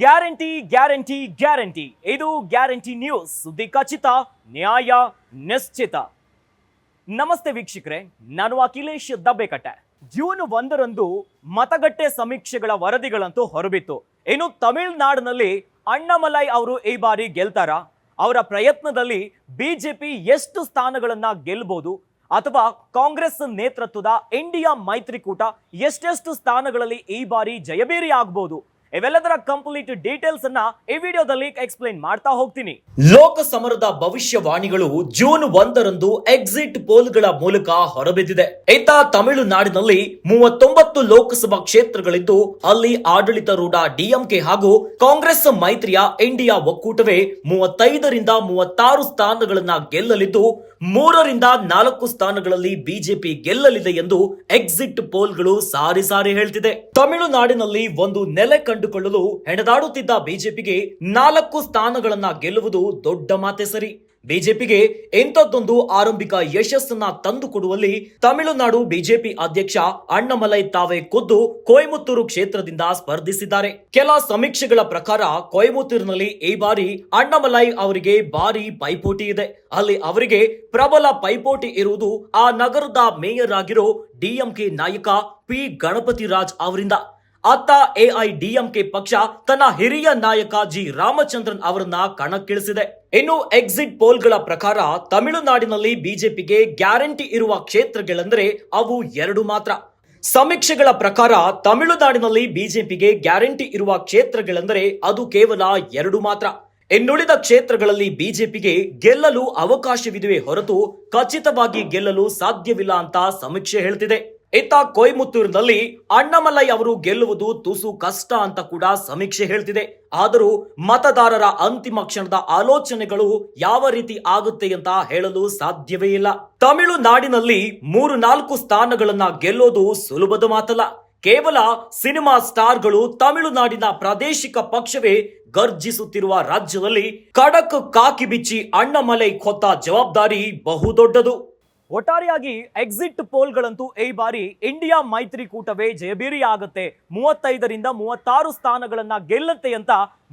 Guarantee guarantee guarantee. ಇದು guarantee news. ಸುದ್ದಿ ಖಚಿತ, ನ್ಯಾಯ ನಿಶ್ಚಿತ. ನಮಸ್ತೆ ವೀಕ್ಷಕರೇ, ನಾನು ಅಖಿಲೇಶ್ ದಬ್ಬೆಕಟ್ಟೆ. ಜೂನ್ ಒಂದರಂದು ಮತಗಟ್ಟೆ ಸಮೀಕ್ಷೆಗಳ ವರದಿಗಳಂತೂ ಹೊರಬಿತ್ತು. ಇನ್ನು ತಮಿಳುನಾಡಿನಲ್ಲಿ ಅಣ್ಣಮಲೈ ಅವರು ಈ ಬಾರಿ ಗೆಲ್ತಾರ? ಅವರ ಪ್ರಯತ್ನದಲ್ಲಿ ಬಿಜೆಪಿ ಎಷ್ಟು ಸ್ಥಾನಗಳನ್ನ ಗೆಲ್ಬಹುದು ಅಥವಾ ಕಾಂಗ್ರೆಸ್ ನೇತೃತ್ವದ ಇಂಡಿಯಾ ಮೈತ್ರಿಕೂಟ ಎಷ್ಟೆಷ್ಟು ಸ್ಥಾನಗಳಲ್ಲಿ ಈ ಬಾರಿ ಜಯಬೇರಿ ಆಗ್ಬಹುದು ಇವೆಲ್ಲದರ ಕಂಪ್ಲೀಟ್ ಡೀಟೇಲ್ಸ್ ಅನ್ನ ಈ ವಿಡಿಯೋದಲ್ಲಿ ಎಕ್ಸ್ಪ್ಲೈನ್ ಮಾಡ್ತಾ ಹೋಗ್ತೀನಿ. ಲೋಕ ಸಮರದ ಭವಿಷ್ಯವಾಣಿಗಳು ಜೂನ್ ಒಂದರಂದು ಎಕ್ಸಿಟ್ ಪೋಲ್ಗಳ ಮೂಲಕ ಹೊರಬಿದ್ದಿದೆ. ಇತ್ತ ತಮಿಳುನಾಡಿನಲ್ಲಿ ಮೂವತ್ತೊಂಬತ್ತು ಲೋಕಸಭಾ ಕ್ಷೇತ್ರಗಳಿದ್ದು ಅಲ್ಲಿ ಆಡಳಿತಾರೂಢ ಡಿಎಂಕೆ ಹಾಗೂ ಕಾಂಗ್ರೆಸ್ ಮೈತ್ರಿಯ ಇಂಡಿಯಾ ಒಕ್ಕೂಟವೇ ಮೂವತ್ತೈದರಿಂದ ಮೂವತ್ತಾರು ಸ್ಥಾನಗಳನ್ನ ಗೆಲ್ಲಲಿದ್ದು, ಮೂರರಿಂದ ನಾಲ್ಕು ಸ್ಥಾನಗಳಲ್ಲಿ ಬಿಜೆಪಿ ಗೆಲ್ಲಲಿದೆ ಎಂದು ಎಕ್ಸಿಟ್ ಪೋಲ್ಗಳು ಸಾರಿ ಸಾರಿ ಹೇಳ್ತಿದೆ. ತಮಿಳುನಾಡಿನಲ್ಲಿ ಒಂದು ನೆಲೆ ಕಂಡುಕೊಳ್ಳಲು ಹೆಣದಾಡುತ್ತಿದ್ದ ಬಿಜೆಪಿಗೆ ನಾಲ್ಕು ಸ್ಥಾನಗಳನ್ನ ಗೆಲ್ಲುವುದು ದೊಡ್ಡ ಮಾತೆ ಸರಿ. ಬಿಜೆಪಿಗೆ ಇಂಥದ್ದೊಂದು ಆರಂಭಿಕ ಯಶಸ್ಸನ್ನ ತಂದುಕೊಡುವಲ್ಲಿ ತಮಿಳುನಾಡು ಬಿಜೆಪಿ ಅಧ್ಯಕ್ಷ ಅಣ್ಣಮಲೈ ತಾವೇ ಖುದ್ದು ಕೊಯಮತ್ತೂರು ಕ್ಷೇತ್ರದಿಂದ ಸ್ಪರ್ಧಿಸಿದ್ದಾರೆ. ಕೆಲ ಸಮೀಕ್ಷೆಗಳ ಪ್ರಕಾರ ಕೊಯಮತ್ತೂರಿನಲ್ಲಿ ಈ ಬಾರಿ ಅಣ್ಣಮಲೈ ಅವರಿಗೆ ಭಾರಿ ಪೈಪೋಟಿ ಇದೆ. ಅಲ್ಲಿ ಅವರಿಗೆ ಪ್ರಬಲ ಪೈಪೋಟಿ ಇರುವುದು ಆ ನಗರದ ಮೇಯರ್ ಆಗಿರೋ ಡಿಎಂಕೆ ನಾಯಕ ಪಿ ಗಣಪತಿ ರಾಜ್ ಅವರಿಂದ. ಅತ್ತ ಎಐಡಿಎಂಕೆ ಪಕ್ಷ ತನ್ನ ಹಿರಿಯ ನಾಯಕ ಜಿ ರಾಮಚಂದ್ರನ್ ಅವರನ್ನ ಕಣಕ್ಕಿಳಿಸಿದೆ. ಇನ್ನು ಎಕ್ಸಿಟ್ ಪೋಲ್ಗಳ ಪ್ರಕಾರ ತಮಿಳುನಾಡಿನಲ್ಲಿ ಬಿಜೆಪಿಗೆ ಗ್ಯಾರಂಟಿ ಇರುವ ಕ್ಷೇತ್ರಗಳೆಂದರೆ ಅವು ಎರಡು ಮಾತ್ರ. ಸಮೀಕ್ಷೆಗಳ ಪ್ರಕಾರ ತಮಿಳುನಾಡಿನಲ್ಲಿ ಬಿಜೆಪಿಗೆ ಗ್ಯಾರಂಟಿ ಇರುವ ಕ್ಷೇತ್ರಗಳೆಂದರೆ ಅದು ಕೇವಲ ಎರಡು ಮಾತ್ರ. ಇನ್ನುಳಿದ ಕ್ಷೇತ್ರಗಳಲ್ಲಿ ಬಿಜೆಪಿಗೆ ಗೆಲ್ಲಲು ಅವಕಾಶವಿದೆಯೇ ಹೊರತು ಖಚಿತವಾಗಿ ಗೆಲ್ಲಲು ಸಾಧ್ಯವಿಲ್ಲ ಅಂತ ಸಮೀಕ್ಷೆ ಹೇಳ್ತಿದೆ. ಇತ್ತ ಕೊಯಮತ್ತೂರಿನಲ್ಲಿ ಅಣ್ಣಮಲೈ ಅವರು ಗೆಲ್ಲುವುದು ತುಸು ಕಷ್ಟ ಅಂತ ಕೂಡ ಸಮೀಕ್ಷೆ ಹೇಳ್ತಿದೆ. ಆದರೂ ಮತದಾರರ ಅಂತಿಮ ಕ್ಷಣದ ಆಲೋಚನೆಗಳು ಯಾವ ರೀತಿ ಆಗುತ್ತೆ ಅಂತ ಹೇಳಲು ಸಾಧ್ಯವೇ ಇಲ್ಲ. ತಮಿಳುನಾಡಿನಲ್ಲಿ ಮೂರು ನಾಲ್ಕು ಸ್ಥಾನಗಳನ್ನ ಗೆಲ್ಲೋದು ಸುಲಭದ ಮಾತಲ್ಲ. ಕೇವಲ ಸಿನಿಮಾ ಸ್ಟಾರ್ಗಳು ತಮಿಳುನಾಡಿನ ಪ್ರಾದೇಶಿಕ ಪಕ್ಷವೇ ಗರ್ಜಿಸುತ್ತಿರುವ ರಾಜ್ಯದಲ್ಲಿ ಖಡಕ್ ಕಾಕಿ ಬಿಚ್ಚಿ ಅಣ್ಣಮಲೈ ಕೊತ್ತ ಜವಾಬ್ದಾರಿ ಬಹುದೊಡ್ಡದು. ಒಟ್ಟಾರೆಯಾಗಿ ಎಕ್ಸಿಟ್ ಪೋಲ್ಗಳಂತೂ ಈ ಬಾರಿ ಇಂಡಿಯಾ ಮೈತ್ರಿಕೂಟವೇ ಜಯಬೀರಿ ಆಗುತ್ತೆ ಮೂವತ್ತೈದರಿಂದ ಮೂವತ್ತಾರು ಸ್ಥಾನಗಳನ್ನ ಗೆಲ್ಲುತ್ತೆ ಅಂತ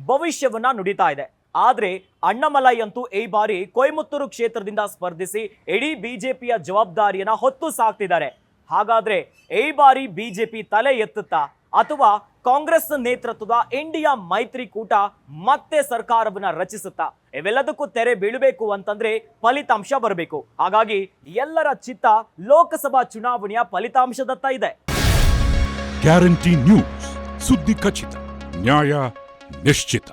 ಭವಿಷ್ಯವನ್ನ ನುಡಿತಾ ಇದೆ. ಆದ್ರೆ ಅಣ್ಣಮಲೈ ಅಂತೂ ಈ ಬಾರಿ ಕೊಯಮತ್ತೂರು ಕ್ಷೇತ್ರದಿಂದ ಸ್ಪರ್ಧಿಸಿ ಇಡೀ ಬಿಜೆಪಿಯ ಜವಾಬ್ದಾರಿಯನ್ನ ಹೊತ್ತು ಸಾಕ್ತಿದ್ದಾರೆ. ಹಾಗಾದ್ರೆ ಈ ಬಾರಿ ಬಿಜೆಪಿ ತಲೆ ಎತ್ತುತ್ತಾ? ಅಥವಾ ಕಾಂಗ್ರೆಸ್ ನೇತೃತ್ವದ ಇಂಡಿಯಾ ಮೈತ್ರಿಕೂಟ ಮತ್ತೆ ಸರ್ಕಾರವನ್ನ ರಚಿಸುತ್ತಾ? ಇವೆಲ್ಲದಕ್ಕೂ ತೆರೆ ಬೀಳಬೇಕು ಅಂತಂದ್ರೆ ಫಲಿತಾಂಶ ಬರಬೇಕು. ಹಾಗಾಗಿ ಎಲ್ಲರ ಚಿತ್ತ ಲೋಕಸಭಾ ಚುನಾವಣೆಯ ಫಲಿತಾಂಶದತ್ತ ಇದೆ. ಗ್ಯಾರಂಟಿ ನ್ಯೂಸ್, ಸುದ್ದಿ ಖಚಿತ, ನ್ಯಾಯ ನಿಶ್ಚಿತ.